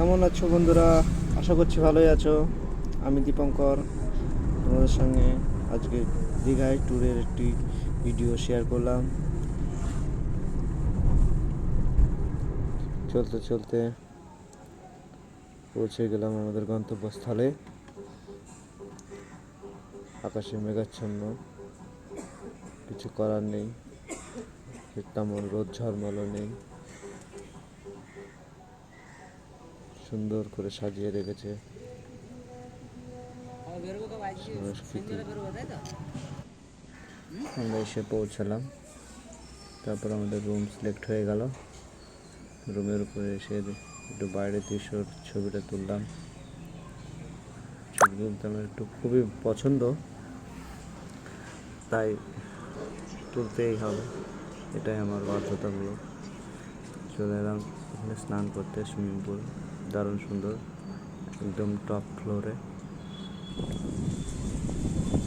কেমন আছো বন্ধুরা? আশা করছি ভালোই আছো। আমি দীপঙ্কর, তোমাদের সঙ্গে আজকে দীঘায় ট্যুরের একটি ভিডিও শেয়ার করলাম। চলতে চলতে পৌঁছে গেলাম আমাদের গন্তব্যস্থলে। আকাশে মেঘাচ্ছন্ন। কিছু করার নেই। তেমন রোদ ঝলমলও নেই। সুন্দর করে সাজিয়ে রেখেছে। আমরা এসে পৌঁছালাম। তারপর আমাদের রুম সিলেক্ট হয়ে গেল। রুমের উপরে এসে একটু বাইরের দৃশ্যর ছবিটা তুললাম। ছবি তুলতে আমার একটু খুবই পছন্দ। তাই তুলতেই হবে। এটাই আমার বাধ্যতামূলক। চলে এলাম এখানে স্নান করতে সুইমিং পুল। দারুণ সুন্দর, একদম টপ ফ্লোরে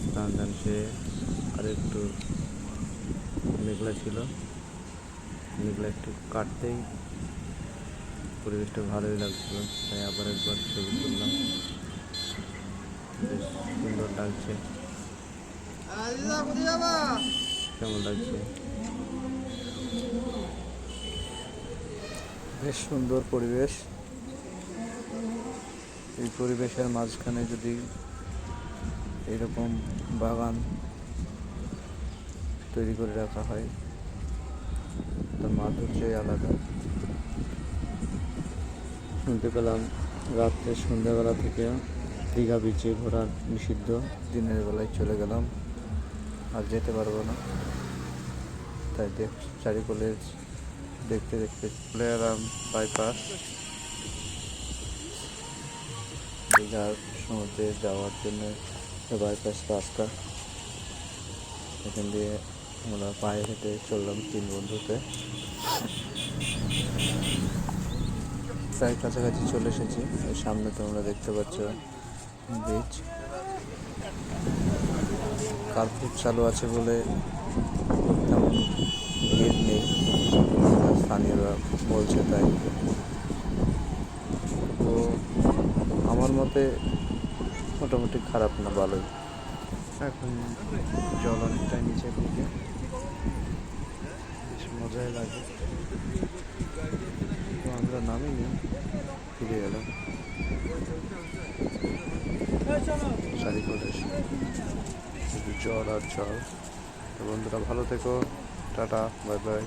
স্নান টান সেরে আর একটু মেঘলা ছিল। মেঘলা একটু কাটতেই পরিবেশটা ভালোই লাগছিল, তাই আবার একবার ছবি তুললাম। বেশ সুন্দর লাগছে। কেমন লাগছে? বেশ সুন্দর পরিবেশ। এই পরিবেশের মাঝখানে যদি এরকম বাগান তৈরি করে রাখা হয়, তার মাধুর্যই আলাদা। শুনতে পেলাম রাত্রে সন্ধ্যাবেলা থেকে দীঘা বিচে ঘোরা নিষিদ্ধ। দিনের বেলায় চলে গেলাম, আর যেতে পারব না। তাই দেখ চারিকোলে দেখতে দেখতে এলাম বাইপাস দীঘার সমুদ্রে যাওয়ার জন্য বাইপাস রাস্তা। এখান দিয়ে আমরা পায়ে হেঁটে চললাম তিন বন্ধুতে প্রায় কাছাকাছি চলে এসেছি। সামনে তোমরা দেখতে পাচ্ছ বিচ কার্ফিউ চালু আছে বলে তেমন ভিড় নেই। স্থানীয়রা বলছে তাই তো মতে মোটামুটি খারাপ না, ভালোই। এখন জল অনেকটাই নিচের দিকে। বেশ মজাই লাগে। তো আমরা নামিনি, ফিরে এলাম। শাড়ি করে জল আর জল। বন্ধুরা, ভালো থেকো। Tata, bye bye.